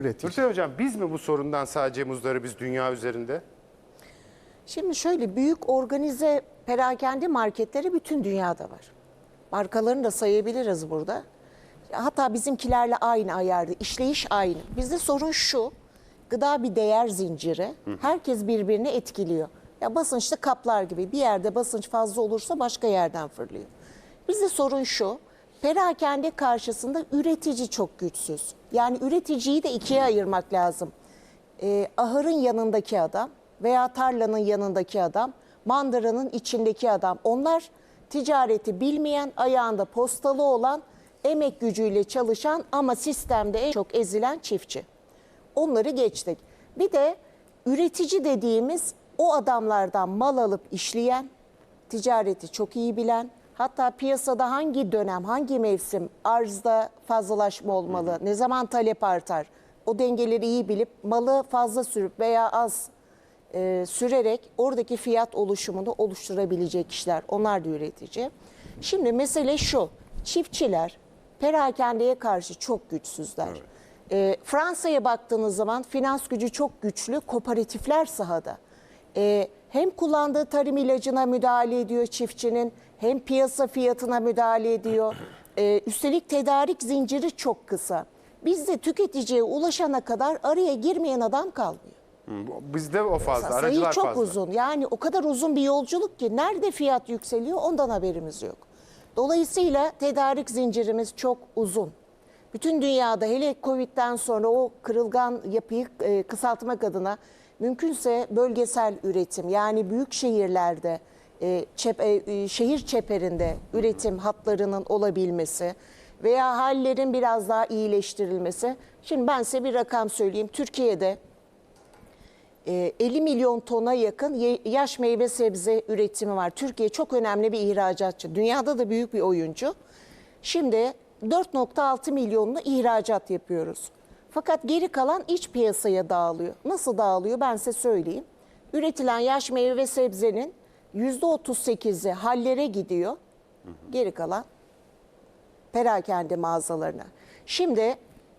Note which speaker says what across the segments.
Speaker 1: üretici.
Speaker 2: Nursel Hocam biz mi bu sorundan sadece muzdaribiz dünya üzerinde?
Speaker 3: Şimdi şöyle büyük organize perakende marketleri bütün dünyada var. Markalarını da sayabiliriz burada. Hatta bizimkilerle aynı ayarda, işleyiş aynı. Bizde sorun şu, gıda bir değer zinciri. Herkes birbirini etkiliyor. Ya basınçlı kaplar gibi bir yerde basınç fazla olursa başka yerden fırlıyor. Bizde sorun şu, perakende karşısında üretici çok güçsüz. Yani üreticiyi de ikiye ayırmak lazım e, ahırın yanındaki adam veya tarlanın yanındaki adam, mandıranın içindeki adam. Onlar ticareti bilmeyen, ayağında postalı olan, emek gücüyle çalışan ama sistemde en çok ezilen çiftçi. Onları geçtik. Bir de üretici dediğimiz o adamlardan mal alıp işleyen, ticareti çok iyi bilen, hatta piyasada hangi dönem, hangi mevsim arzda fazlalaşma olmalı, ne zaman talep artar, o dengeleri iyi bilip malı fazla sürüp veya az e, sürerek oradaki fiyat oluşumunu oluşturabilecek kişiler. Onlar da üretici. Şimdi mesele şu, çiftçiler perakendeye karşı çok güçsüzler. E, Fransa'ya baktığınız zaman finans gücü çok güçlü, kooperatifler sahada. E, hem kullandığı tarım ilacına müdahale ediyor çiftçinin, hem piyasa fiyatına müdahale ediyor. E, üstelik tedarik zinciri çok kısa. Bizde tüketiciye ulaşana kadar araya girmeyen adam kalmıyor.
Speaker 2: Bizde o fazla,
Speaker 3: Sayı
Speaker 2: aracılar
Speaker 3: çok
Speaker 2: fazla.
Speaker 3: uzun. Yani o kadar uzun bir yolculuk ki nerede fiyat yükseliyor ondan haberimiz yok. Dolayısıyla tedarik zincirimiz çok uzun. Bütün dünyada hele Covid'den sonra o kırılgan yapıyı e, kısaltmak adına mümkünse bölgesel üretim yani büyük şehirlerde e, çep- e, e, şehir çeperinde üretim hatlarının olabilmesi veya hallerin biraz daha iyileştirilmesi. Şimdi ben size bir rakam söyleyeyim. Türkiye'de e, 50 milyon tona yakın ye- yaş meyve sebze üretimi var. Türkiye çok önemli bir ihracatçı. Dünyada da büyük bir oyuncu. Şimdi 4.6 milyonlu ihracat yapıyoruz. Fakat geri kalan iç piyasaya dağılıyor. Nasıl dağılıyor ben size söyleyeyim. Üretilen yaş meyve ve sebzenin %38'i hallere gidiyor. Geri kalan perakende mağazalarına. Şimdi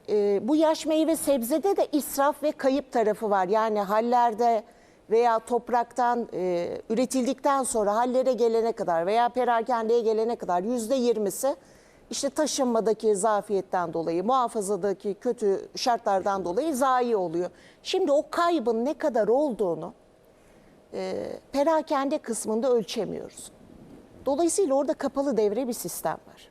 Speaker 3: e, bu yaş meyve sebzede de israf ve kayıp tarafı var. Yani hallerde veya topraktan e, üretildikten sonra hallere gelene kadar veya perakendeye gelene kadar yüzde yirmisi işte taşınmadaki zafiyetten dolayı, muhafazadaki kötü şartlardan dolayı zayi oluyor. Şimdi o kaybın ne kadar olduğunu e, perakende kısmında ölçemiyoruz. Dolayısıyla orada kapalı devre bir sistem var.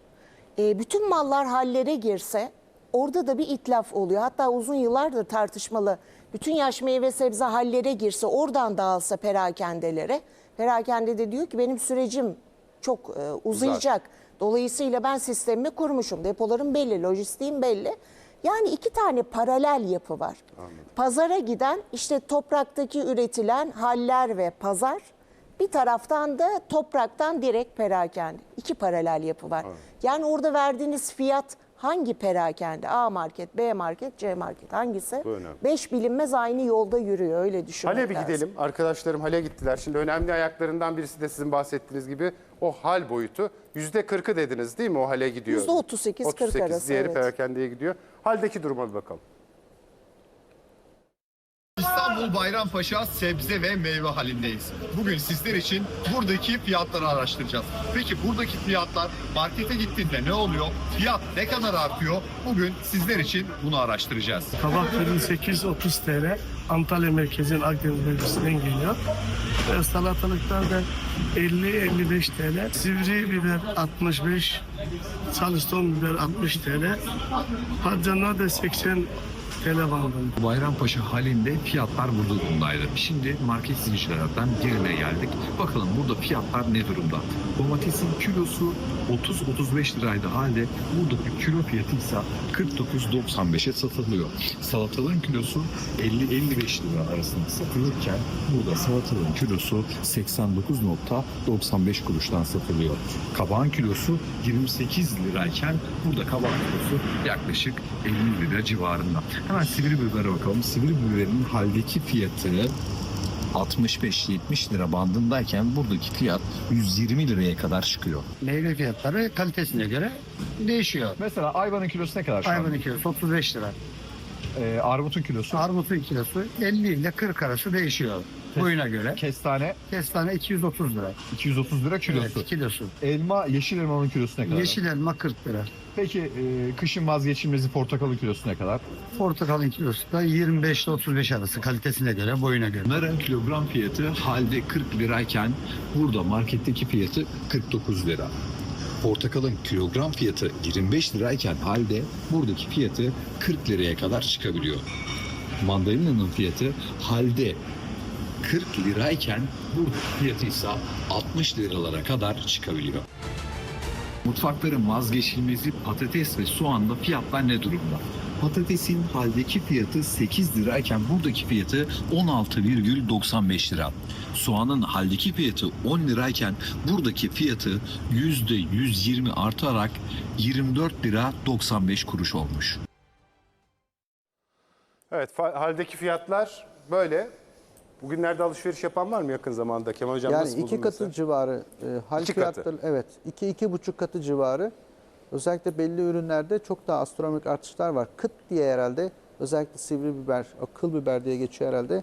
Speaker 3: E, bütün mallar hallere girse orada da bir itlaf oluyor. Hatta uzun yıllardır tartışmalı. Bütün yaş meyve sebze hallere girse oradan dağılsa perakendelere. Perakende de diyor ki benim sürecim çok e, uzayacak. Dolayısıyla ben sistemimi kurmuşum. Depolarım belli, lojistiğim belli. Yani iki tane paralel yapı var. Pazara giden işte topraktaki üretilen haller ve pazar. Bir taraftan da topraktan direkt perakende. İki paralel yapı var. Yani orada verdiğiniz fiyat hangi perakende? A market, B market, C market hangisi?
Speaker 2: Bu önemli.
Speaker 3: Beş bilinmez aynı yolda yürüyor öyle düşünmek
Speaker 2: Hale bir
Speaker 3: lazım.
Speaker 2: gidelim. Arkadaşlarım Hale gittiler. Şimdi önemli ayaklarından birisi de sizin bahsettiğiniz gibi o hal boyutu. Yüzde 40'ı dediniz değil mi o hale gidiyor?
Speaker 3: Yüzde 38, 40
Speaker 2: 38,
Speaker 3: arası,
Speaker 2: Diğeri
Speaker 3: evet.
Speaker 2: perakendeye gidiyor. Haldeki duruma bir bakalım.
Speaker 4: İstanbul Bayrampaşa sebze ve meyve halindeyiz. Bugün sizler için buradaki fiyatları araştıracağız. Peki buradaki fiyatlar markete gittiğinde ne oluyor? Fiyat ne kadar artıyor? Bugün sizler için bunu araştıracağız.
Speaker 5: Kabak 28-30 TL. Antalya merkezin Akdeniz bölgesinden geliyor. Ve salatalıklar da 50-55 TL. Sivri biber 65. Charleston biber 60 TL. Patlıcanlar da 80 TL bandında.
Speaker 6: Bayrampaşa halinde fiyatlar burada durumdaydı. Şimdi market zincirlerden birine geldik. Bakalım burada fiyatlar ne durumda? Domatesin kilosu 30-35 liraydı halde buradaki kilo fiyatı ise 49.95'e satılıyor. Salatalığın kilosu 50-55 lira arasında satılırken burada salatalığın kilosu 89.95 kuruştan satılıyor. Kabağın kilosu 28 lirayken burada kabak kilosu yaklaşık 50 lira civarında. Hemen sivri bibere bakalım. Sivri biberin haldeki fiyatı 65-70 lira bandındayken buradaki fiyat 120 liraya kadar çıkıyor.
Speaker 7: Meyve fiyatları kalitesine göre değişiyor.
Speaker 6: Mesela ayvanın kilosu ne kadar şu an?
Speaker 7: Ayvanın kilosu 35 lira.
Speaker 1: Ee, armutun kilosu.
Speaker 7: Armutun kilosu 50 ile 40 arası değişiyor boyuna göre.
Speaker 1: Kestane
Speaker 7: Kestane 230 lira.
Speaker 1: 230 lira kilosu.
Speaker 7: Evet, kilosu.
Speaker 1: Elma, yeşil elmanın kilosu ne kadar?
Speaker 7: Yeşil elma 40 lira.
Speaker 1: Peki e, kışın vazgeçilmezi portakalın kilosu ne kadar?
Speaker 7: Portakalın kilosu da 25 ile 35 arası kalitesine göre, boyuna göre.
Speaker 6: Narın kilogram fiyatı halde 40 lirayken burada marketteki fiyatı 49 lira. Portakalın kilogram fiyatı 25 lirayken halde buradaki fiyatı 40 liraya kadar çıkabiliyor. Mandalina'nın fiyatı halde 40 lirayken burada fiyatı ise 60 liralara kadar çıkabiliyor. Mutfakların vazgeçilmezi patates ve soğanda fiyatlar ne durumda? Patatesin haldeki fiyatı 8 lirayken buradaki fiyatı 16,95 lira. Soğanın haldeki fiyatı 10 lirayken buradaki fiyatı %120 artarak 24 lira 95 kuruş olmuş.
Speaker 2: Evet haldeki fiyatlar böyle. Bugünlerde alışveriş yapan var mı yakın zamanda Kemal Hocam?
Speaker 8: Yani
Speaker 2: nasıl
Speaker 8: iki katı
Speaker 2: mesela?
Speaker 8: civarı e, hal
Speaker 2: İki katı.
Speaker 8: evet iki iki buçuk katı civarı özellikle belli ürünlerde çok daha astronomik artışlar var. Kıt diye herhalde özellikle sivri biber, o kıl biber diye geçiyor herhalde.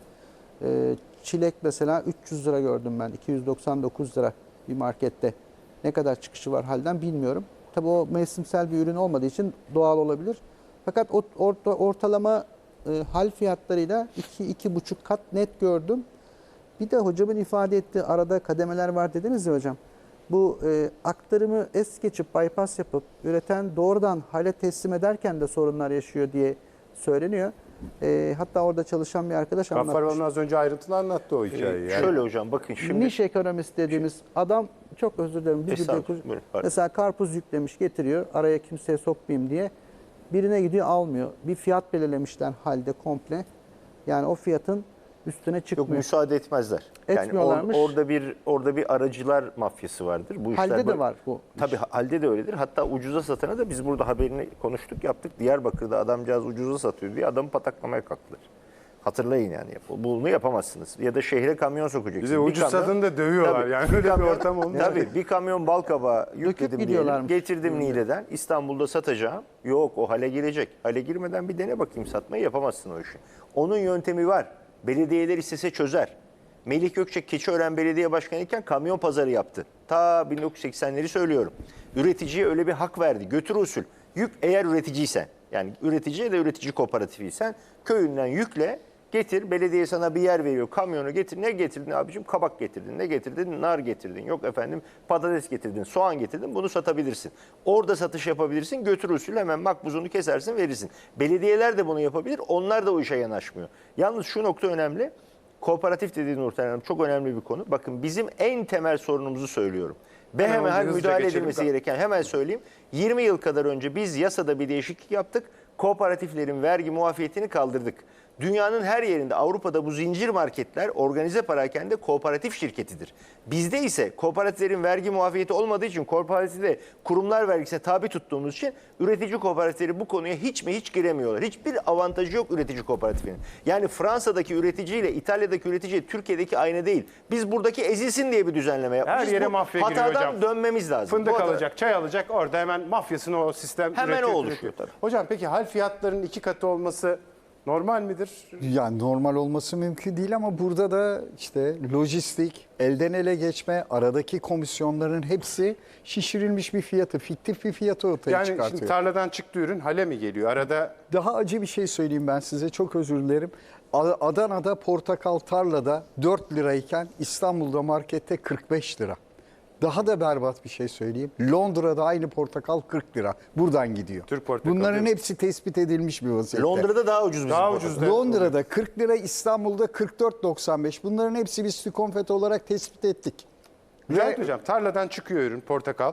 Speaker 8: E, çilek mesela 300 lira gördüm ben 299 lira bir markette. Ne kadar çıkışı var halden bilmiyorum. Tabii o mevsimsel bir ürün olmadığı için doğal olabilir. Fakat orta, ortalama e, hal fiyatlarıyla 2-2,5 kat net gördüm. Bir de hocamın ifade ettiği arada kademeler var dediniz ya hocam. Bu e, aktarımı es geçip bypass yapıp üreten doğrudan hale teslim ederken de sorunlar yaşıyor diye söyleniyor. E, hatta orada çalışan bir arkadaş
Speaker 2: Gaffar
Speaker 8: anlatmış.
Speaker 2: Hanım az önce ayrıntılı anlattı o hikayeyi. Yani
Speaker 9: Şöyle hocam bakın şimdi
Speaker 8: Niş ekonomist dediğimiz adam çok özür dilerim. Bir mesela karpuz yüklemiş getiriyor araya kimseye sokmayayım diye. Birine gidiyor almıyor. Bir fiyat belirlemişler halde komple. Yani o fiyatın üstüne
Speaker 9: yok
Speaker 8: çıkmıyor.
Speaker 9: müsaade etmezler. Yani or-
Speaker 8: Etmiyorlarmış.
Speaker 9: orada bir orada bir aracılar mafyası vardır. Bu işler
Speaker 8: Halde de
Speaker 9: böyle-
Speaker 8: var bu.
Speaker 9: Tabii halde de öyledir. Hatta ucuza satana da biz burada haberini konuştuk yaptık. Diyarbakır'da adamcağız ucuza satıyor diye adamı pataklamaya kalktılar. Hatırlayın yani. Bunu yapamazsınız. Ya da şehre kamyon sokacaksınız.
Speaker 2: Bize ucuz satın da dövüyorlar. Yani öyle bir
Speaker 9: kamyon-
Speaker 2: ortam olmuş.
Speaker 9: Tabii bir kamyon bal kabağı yükledim diyelim. Getirdim Niğde'den. İstanbul'da satacağım. Yok o hale girecek. Hale girmeden bir dene bakayım satmayı yapamazsın o işi. Onun yöntemi var. Belediyeler istese çözer. Melih Gökçek Keçiören Belediye Başkanı iken kamyon pazarı yaptı. Ta 1980'leri söylüyorum. Üreticiye öyle bir hak verdi. Götür usul. Yük eğer üreticiysen. Yani üretici ya da üretici kooperatifiysen köyünden yükle Getir belediye sana bir yer veriyor. Kamyonu getir. Ne getirdin abicim? Kabak getirdin. Ne getirdin? Nar getirdin. Yok efendim patates getirdin. Soğan getirdin. Bunu satabilirsin. Orada satış yapabilirsin. Götür usul hemen makbuzunu kesersin verirsin. Belediyeler de bunu yapabilir. Onlar da o işe yanaşmıyor. Yalnız şu nokta önemli. Kooperatif dediğin Nurten Hanım çok önemli bir konu. Bakın bizim en temel sorunumuzu söylüyorum. Ve
Speaker 2: Hemen
Speaker 9: hemen müdahale edilmesi gereken hemen söyleyeyim. 20 yıl kadar önce biz yasada bir değişiklik yaptık. Kooperatiflerin vergi muafiyetini kaldırdık. Dünyanın her yerinde Avrupa'da bu zincir marketler organize parakende kooperatif şirketidir. Bizde ise kooperatiflerin vergi muafiyeti olmadığı için kooperatife kurumlar vergisine tabi tuttuğumuz için üretici kooperatifleri bu konuya hiç mi hiç giremiyorlar. Hiçbir avantajı yok üretici kooperatifinin. Yani Fransa'daki üreticiyle İtalya'daki üretici Türkiye'deki aynı değil. Biz buradaki ezilsin diye bir düzenleme yapmışız.
Speaker 2: Her yere
Speaker 9: Bu
Speaker 2: mafya giriyor
Speaker 9: Hatadan
Speaker 2: hocam.
Speaker 9: dönmemiz lazım.
Speaker 2: Fındık alacak, çay alacak orada hemen mafyasını o sistem
Speaker 9: Hemen
Speaker 2: üretiyor,
Speaker 9: o oluşuyor
Speaker 2: üretiyor.
Speaker 9: tabii.
Speaker 2: Hocam peki hal fiyatlarının iki katı olması normal midir?
Speaker 10: Yani normal olması mümkün değil ama burada da işte lojistik, elden ele geçme, aradaki komisyonların hepsi şişirilmiş bir fiyatı, fiktif bir fiyatı ortaya
Speaker 2: Yani
Speaker 10: çıkartıyor.
Speaker 2: şimdi tarladan çıktı ürün hale mi geliyor? Arada
Speaker 10: Daha acı bir şey söyleyeyim ben size çok özür dilerim. Adana'da portakal tarlada 4 lirayken İstanbul'da markette 45 lira. Daha da berbat bir şey söyleyeyim. Londra'da aynı portakal 40 lira. Buradan gidiyor.
Speaker 2: Türk portakalı
Speaker 10: Bunların hepsi tespit edilmiş bir vaziyette.
Speaker 9: Londra'da daha ucuz bizim
Speaker 2: daha
Speaker 9: portakal.
Speaker 2: ucuz da-
Speaker 10: Londra'da 40 lira, İstanbul'da 44.95. Bunların hepsi biz konfet olarak tespit ettik.
Speaker 2: Mücahit Hocam tarladan çıkıyor ürün portakal.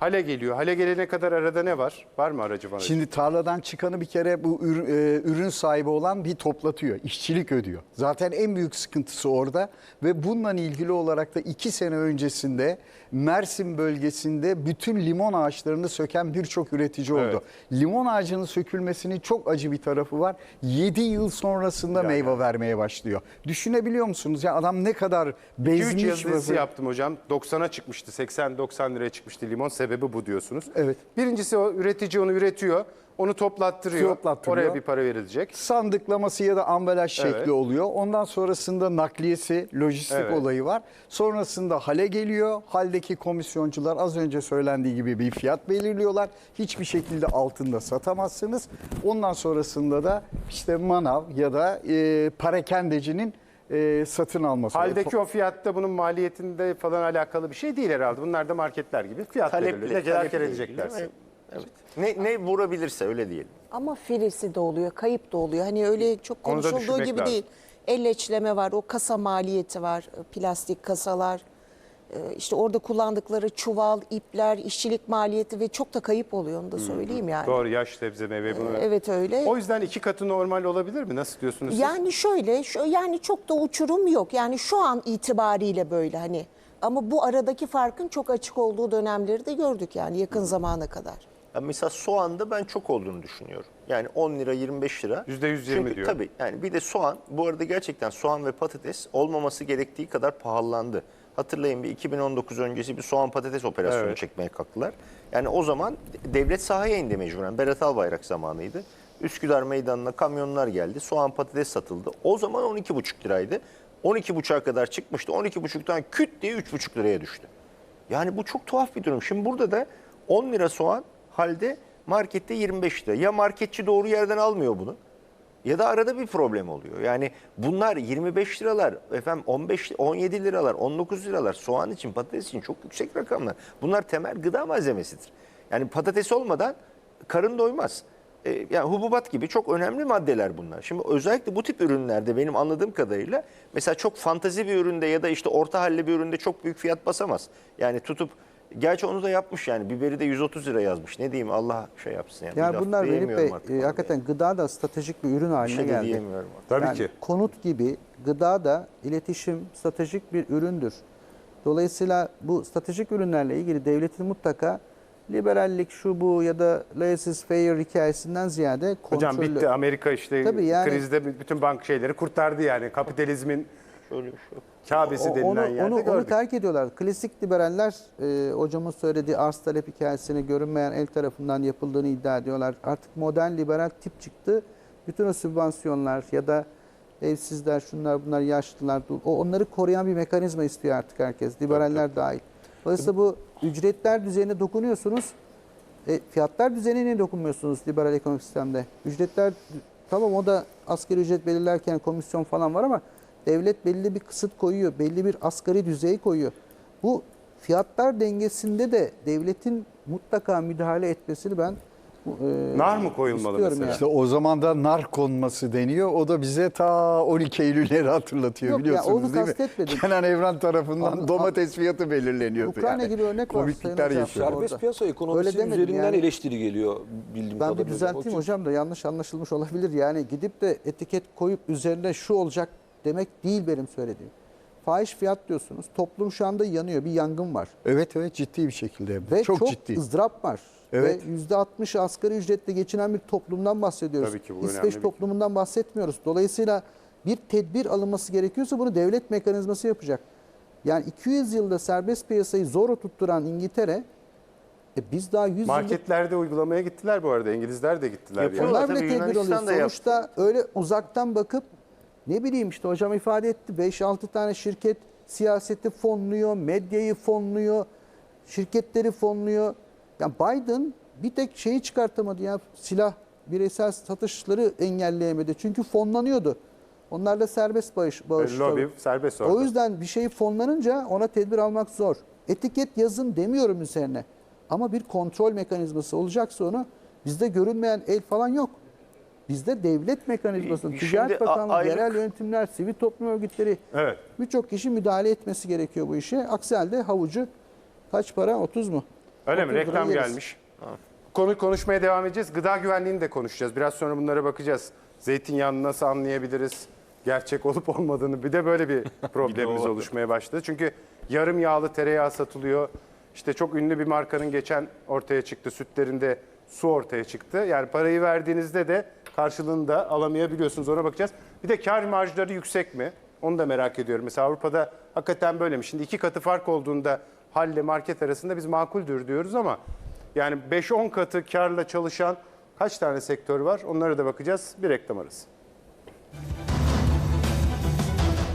Speaker 2: Hale geliyor. Hale gelene kadar arada ne var? Var mı aracı bana?
Speaker 10: Şimdi tarladan çıkanı bir kere bu ür- e, ürün sahibi olan bir toplatıyor. işçilik ödüyor. Zaten en büyük sıkıntısı orada ve bununla ilgili olarak da iki sene öncesinde Mersin bölgesinde bütün limon ağaçlarını söken birçok üretici oldu. Limon ağacının sökülmesinin çok acı bir tarafı var. 7 yıl sonrasında meyve vermeye başlıyor. Düşünebiliyor musunuz? Ya adam ne kadar
Speaker 2: 2-3
Speaker 10: bezmiş
Speaker 2: yazı dizisi
Speaker 10: vaziyette-
Speaker 2: yaptım hocam. 90'a çıkmıştı. 80-90 liraya çıkmıştı limon. Sebebi bu diyorsunuz.
Speaker 10: Evet.
Speaker 2: Birincisi o üretici onu üretiyor. Onu toplattırıyor.
Speaker 10: Toplattırıyor.
Speaker 2: Oraya bir para verilecek.
Speaker 10: sandıklaması ya da ambalaj
Speaker 2: Evet.
Speaker 10: şekli oluyor. Ondan sonrasında nakliyesi, lojistik
Speaker 2: Evet.
Speaker 10: olayı var. Sonrasında hale geliyor. Haldeki komisyoncular az önce söylendiği gibi bir fiyat belirliyorlar. Hiçbir şekilde altında satamazsınız. Ondan sonrasında da işte manav ya da e, parakendecinin e, satın alması.
Speaker 2: Haldeki o fiyatta bunun maliyetinde falan alakalı bir şey değil herhalde. Bunlar da marketler gibi fiyat
Speaker 9: Talepli,
Speaker 2: belirliyor. Ne kadar
Speaker 9: taleple
Speaker 2: edeceklerse.
Speaker 9: Evet. Ne, ne vurabilirse öyle diyelim.
Speaker 3: Ama firisi de oluyor, kayıp da oluyor. Hani öyle çok
Speaker 2: Onu da
Speaker 3: konuşulduğu
Speaker 2: düşünmek
Speaker 3: gibi
Speaker 2: lazım.
Speaker 3: değil. Elleçleme var, o kasa maliyeti var, plastik kasalar. Ee, işte orada kullandıkları çuval, ipler, işçilik maliyeti ve çok da kayıp oluyor onu da söyleyeyim yani.
Speaker 2: Doğru yaş sebze meyve bunu.
Speaker 3: Evet öyle.
Speaker 2: O yüzden iki katı normal olabilir mi? Nasıl diyorsunuz siz?
Speaker 3: Yani şöyle, şu, yani çok da uçurum yok. Yani şu an itibariyle böyle hani. Ama bu aradaki farkın çok açık olduğu dönemleri de gördük yani yakın zamana kadar.
Speaker 9: Ya mesela soğanda ben çok olduğunu düşünüyorum. Yani 10 lira 25 lira.
Speaker 2: %120
Speaker 9: Çünkü
Speaker 2: diyor.
Speaker 9: Tabii yani bir de soğan bu arada gerçekten soğan ve patates olmaması gerektiği kadar pahalandı. Hatırlayın bir 2019 öncesi bir soğan patates operasyonu
Speaker 2: Evet.
Speaker 9: çekmeye kalktılar. Yani o zaman devlet sahaya indi mecburen. Berat Albayrak zamanıydı. Üsküdar meydanına kamyonlar geldi. Soğan patates satıldı. O zaman 12,5 liraydı. 12,5'a kadar çıkmıştı. 12,5'tan küt diye 3,5 liraya düştü. Yani bu çok tuhaf bir durum. Şimdi burada da 10 lira soğan halde markette 25 lira. Ya marketçi doğru yerden almıyor bunu ya da arada bir problem oluyor. Yani bunlar 25 liralar, efendim 15 17 liralar, 19 liralar soğan için, patates için çok yüksek rakamlar. Bunlar temel gıda malzemesidir. Yani patates olmadan karın doymaz. Ee, yani hububat gibi çok önemli maddeler bunlar. Şimdi özellikle bu tip ürünlerde benim anladığım kadarıyla mesela çok fantazi bir üründe ya da işte orta halli bir üründe çok büyük fiyat basamaz. Yani tutup Gerçi onu da yapmış yani. Biberi de 130 lira yazmış. Ne diyeyim Allah şey yapsın yani. Bir
Speaker 8: Yani
Speaker 9: laf
Speaker 8: bunlar Velip
Speaker 9: diyemiyorum
Speaker 8: Bey
Speaker 9: artık
Speaker 8: e, hakikaten gıda da stratejik bir ürün haline
Speaker 9: şey de
Speaker 8: geldi.
Speaker 9: diyemiyorum.
Speaker 2: Tabii
Speaker 8: Yani
Speaker 2: ki.
Speaker 8: konut gibi gıda da iletişim stratejik bir üründür. Dolayısıyla bu stratejik ürünlerle ilgili devletin mutlaka liberallik şu bu ya da laissez-faire hikayesinden ziyade kontrollü.
Speaker 2: Hocam bitti Amerika işte
Speaker 8: Tabii yani-
Speaker 2: krizde bütün bank şeyleri kurtardı yani. Kapitalizmin
Speaker 9: Şöyle bir şey yok.
Speaker 2: Kabe'si
Speaker 8: O-
Speaker 2: denilen
Speaker 8: onu,
Speaker 2: yerde
Speaker 8: onu, onu
Speaker 2: gördük.
Speaker 8: terk ediyorlar. Klasik liberaller e, hocamın söylediği arz talep hikayesini görünmeyen el tarafından yapıldığını iddia ediyorlar. Artık modern liberal tip çıktı. Bütün o sübvansiyonlar ya da evsizler, şunlar bunlar, yaşlılar, o onları koruyan bir mekanizma istiyor artık herkes. Liberaller dahil. Dolayısıyla bu ücretler düzenine dokunuyorsunuz. E, fiyatlar düzenine dokunmuyorsunuz liberal ekonomik sistemde. Ücretler tamam o da asgari ücret belirlerken komisyon falan var ama devlet belli bir kısıt koyuyor. Belli bir asgari düzey koyuyor. Bu fiyatlar dengesinde de devletin mutlaka müdahale etmesini ben e,
Speaker 2: Nar mı koyulmalı
Speaker 8: istiyorum
Speaker 2: mesela?
Speaker 8: yani.
Speaker 10: İşte o zaman da nar konması deniyor. O da bize ta 12 Eylül'leri hatırlatıyor
Speaker 8: Yok
Speaker 10: biliyorsunuz
Speaker 8: onu
Speaker 10: değil mi?
Speaker 8: kastetmedim.
Speaker 10: Kenan Evren tarafından
Speaker 8: Ama-
Speaker 10: domates fiyatı belirleniyordu.
Speaker 8: Ukrayna
Speaker 10: yani.
Speaker 8: gibi örnek var.
Speaker 10: Komiklikler yaşıyordu.
Speaker 8: Orada.
Speaker 11: Serbest piyasa ekonomisi
Speaker 8: Öyle
Speaker 11: üzerinden
Speaker 8: yani.
Speaker 11: eleştiri geliyor bildiğim
Speaker 8: Ben
Speaker 11: kadarıyla.
Speaker 8: bir düzelteyim hocam da yanlış anlaşılmış olabilir. Yani gidip de etiket koyup üzerine şu olacak demek değil benim söylediğim. Fahiş fiyat diyorsunuz. Toplum şu anda yanıyor. Bir yangın var.
Speaker 10: Evet evet ciddi bir şekilde.
Speaker 8: Ve
Speaker 10: çok,
Speaker 8: çok,
Speaker 10: ciddi.
Speaker 8: ızdırap var.
Speaker 10: Evet.
Speaker 8: Ve %60 asgari ücretle geçinen bir toplumdan bahsediyoruz.
Speaker 2: Tabii ki bu önemli
Speaker 8: İsveç
Speaker 2: bir-
Speaker 8: toplumundan bahsetmiyoruz. Dolayısıyla bir tedbir alınması gerekiyorsa bunu devlet mekanizması yapacak. Yani 200 yılda serbest piyasayı zor oturtturan İngiltere e biz daha 100 yıllık
Speaker 2: Marketlerde uygulamaya gittiler bu arada. İngilizler de gittiler.
Speaker 9: Yapıyor.
Speaker 2: Yani.
Speaker 8: Bile tedbir alıyor.
Speaker 9: Da yaptı.
Speaker 8: Sonuçta öyle uzaktan bakıp ne bileyim işte hocam ifade etti 5-6 tane şirket siyaseti fonluyor, medyayı fonluyor, şirketleri fonluyor. Yani Biden bir tek şeyi çıkartamadı ya silah bireysel satışları engelleyemedi. Çünkü fonlanıyordu. Onlar da serbest bağış, bağış
Speaker 2: Lobi serbest orada.
Speaker 8: O yüzden bir şey fonlanınca ona tedbir almak zor. Etiket yazın demiyorum üzerine. Ama bir kontrol mekanizması olacaksa onu bizde görünmeyen el falan yok. Bizde devlet mekanizması, Ticaret Bakanlığı,
Speaker 9: aylık-
Speaker 8: yerel yönetimler, sivil toplum örgütleri
Speaker 2: Evet.
Speaker 8: birçok kişi müdahale etmesi gerekiyor bu işe. Aksi halde havucu kaç para? 30 mu?
Speaker 2: Öyle mi?
Speaker 8: 30 lira
Speaker 2: Reklam gelmiş. Konu konuşmaya devam edeceğiz. Gıda güvenliğini de konuşacağız. Biraz sonra bunlara bakacağız. Zeytinyağını nasıl anlayabiliriz? Gerçek olup olmadığını. Bir de böyle bir problemimiz oluşmaya başladı. Çünkü yarım yağlı tereyağı satılıyor. İşte çok ünlü bir markanın geçen ortaya çıktı. Sütlerinde su ortaya çıktı. Yani parayı verdiğinizde de karşılığını da alamayabiliyorsunuz. Ona bakacağız. Bir de kar marjları yüksek mi? Onu da merak ediyorum. Mesela Avrupa'da hakikaten böyle mi? Şimdi iki katı fark olduğunda halle market arasında biz makuldür diyoruz ama yani 5-10 katı karla çalışan Kaç tane sektör var? Onlara da bakacağız. Bir reklam arası.